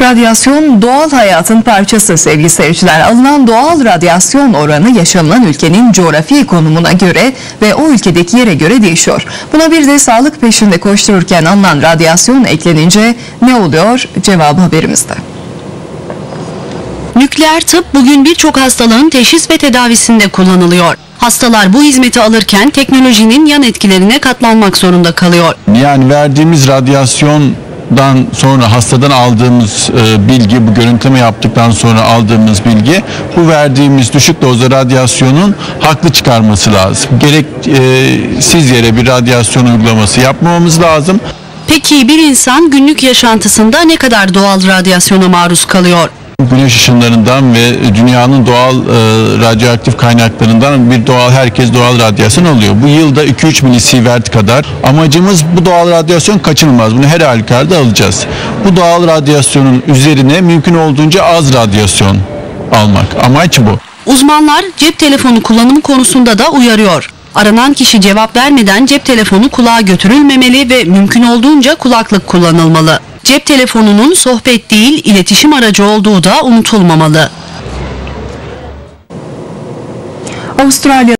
Radyasyon doğal hayatın parçası sevgili seyirciler. Alınan doğal radyasyon oranı yaşanılan ülkenin coğrafi konumuna göre ve o ülkedeki yere göre değişiyor. Buna bir de sağlık peşinde koştururken alınan radyasyon eklenince ne oluyor? Cevabı haberimizde. Nükleer tıp bugün birçok hastalığın teşhis ve tedavisinde kullanılıyor. Hastalar bu hizmeti alırken teknolojinin yan etkilerine katlanmak zorunda kalıyor. Yani verdiğimiz radyasyondan sonra hastadan aldığımız e, bilgi, bu görüntüleme yaptıktan sonra aldığımız bilgi, bu verdiğimiz düşük dozda radyasyonun haklı çıkarması lazım. Gereksiz yere bir radyasyon uygulaması yapmamamız lazım. Peki bir insan günlük yaşantısında ne kadar doğal radyasyona maruz kalıyor? Güneş ışınlarından ve dünyanın doğal e, radyoaktif kaynaklarından bir doğal herkes doğal radyasyon alıyor. Bu yılda 2-3 milisievert kadar. Amacımız bu doğal radyasyon kaçınılmaz. Bunu her halükarda alacağız. Bu doğal radyasyonun üzerine mümkün olduğunca az radyasyon almak. Amaç bu. Uzmanlar cep telefonu kullanımı konusunda da uyarıyor. Aranan kişi cevap vermeden cep telefonu kulağa götürülmemeli ve mümkün olduğunca kulaklık kullanılmalı. Cep telefonunun sohbet değil iletişim aracı olduğu da unutulmamalı. Avustralya